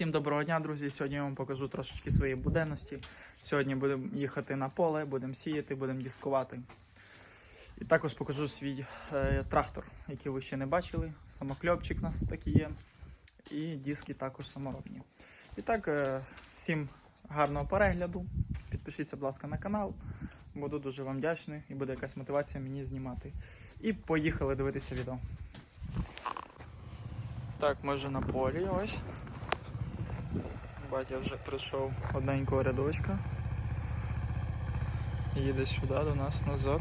Всім доброго дня, друзі. Сьогодні я вам покажу трошечки своєї буденності. Сьогодні будемо їхати на поле, будемо сіяти, будемо дискувати. І також покажу свій е, трактор, який ви ще не бачили. Самокльопчик у нас такий є. І диски також саморобні. І так, е, всім гарного перегляду. Підпишіться, будь ласка, на канал. Буду дуже вам вдячний і буде якась мотивація мені знімати. І поїхали дивитися відео. Так, ми вже на полі ось. Батя вже пройшов одненького рядочка. Їде сюди до нас назад.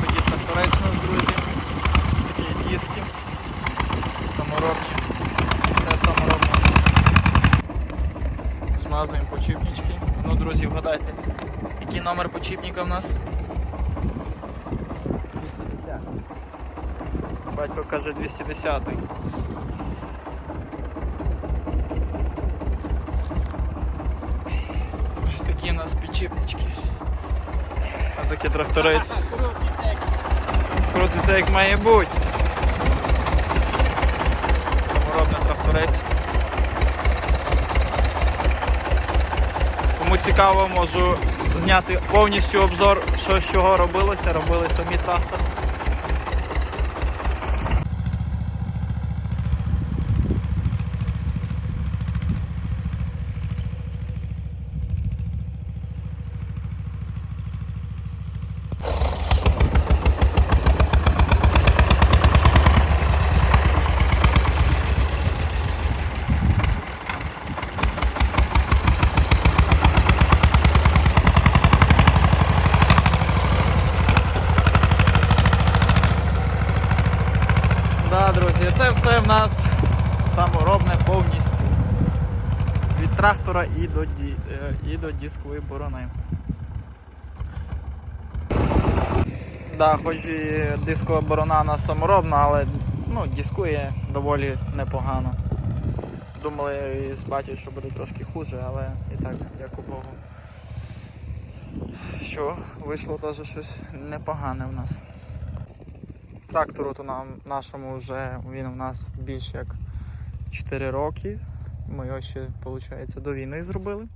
Такі тракторець у нас, друзі. Такі диски. Саморобні. Все саморобне у нас. Змазуємо почіпнички. Ну, друзі, вгадайте, який номер почіпника в нас? 210. Батько каже 210. Ось такі у нас підчіпнички. А такі тракторець. Крутиться як має бути. Саморобний тракторець. Кому цікаво, можу зняти повністю обзор, що з чого робилося. Робили самі трактор. Да, друзі, це в нас саморобне повністю. Від трактора і до, ді... е, і до дискової борони. Да, хоч і дискова борона у нас саморобна, але ну, дискує доволі непогано. Думали з батьком, що буде трошки хуже, але і так, як у Богу. Що, вийшло теж щось непогане в нас. Трактору то нам нашому вже він у нас більше як 4 роки. Ми його ще, виходить, до війни зробили.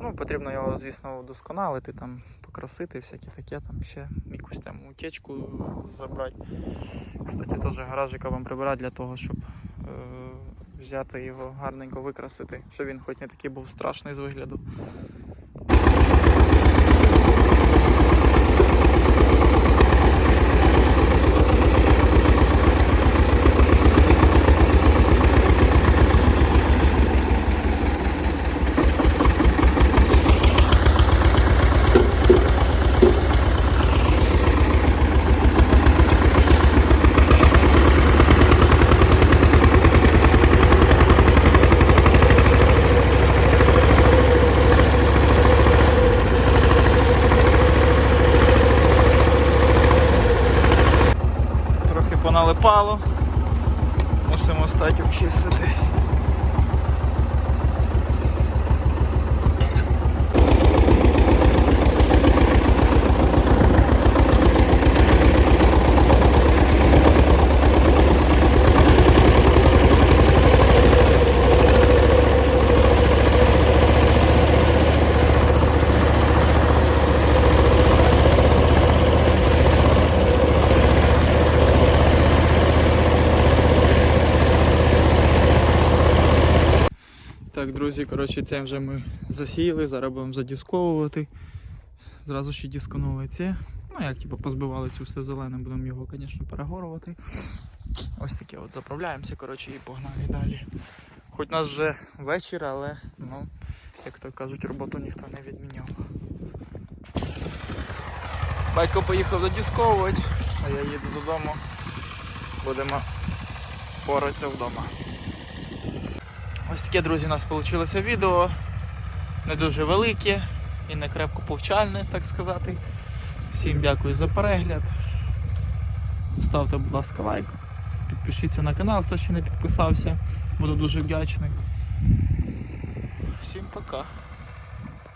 Ну, потрібно його, звісно, удосконалити, там, покрасити, всяке таке, там ще якусь там утечку забрати. Кстати, теж гаражика вам прибирати для того, щоб е, взяти його гарненько викрасити, щоб він хоч не такий був страшний з вигляду. Трохи. Мусимо стати обчистити. Так, друзі, коротше, це вже ми засіяли, зараз будемо задісковувати. Зразу ще дисконули ці. Ну, як типу, позбивали цю все зелене, будемо його, звісно, перегорувати. Ось таке от заправляємося, коротше, і погнали далі. Хоч нас вже вечір, але, ну, як то кажуть, роботу ніхто не відміняв. Батько поїхав додісковувати. А я їду додому. Будемо боратися вдома. Ось таке, друзі, у нас вийшло відео. Не дуже велике і не крепко повчальне, так сказати. Всім дякую за перегляд. Ставте, будь ласка, лайк. Підпишіться на канал, хто ще не підписався. Буду дуже вдячний. Всім пока.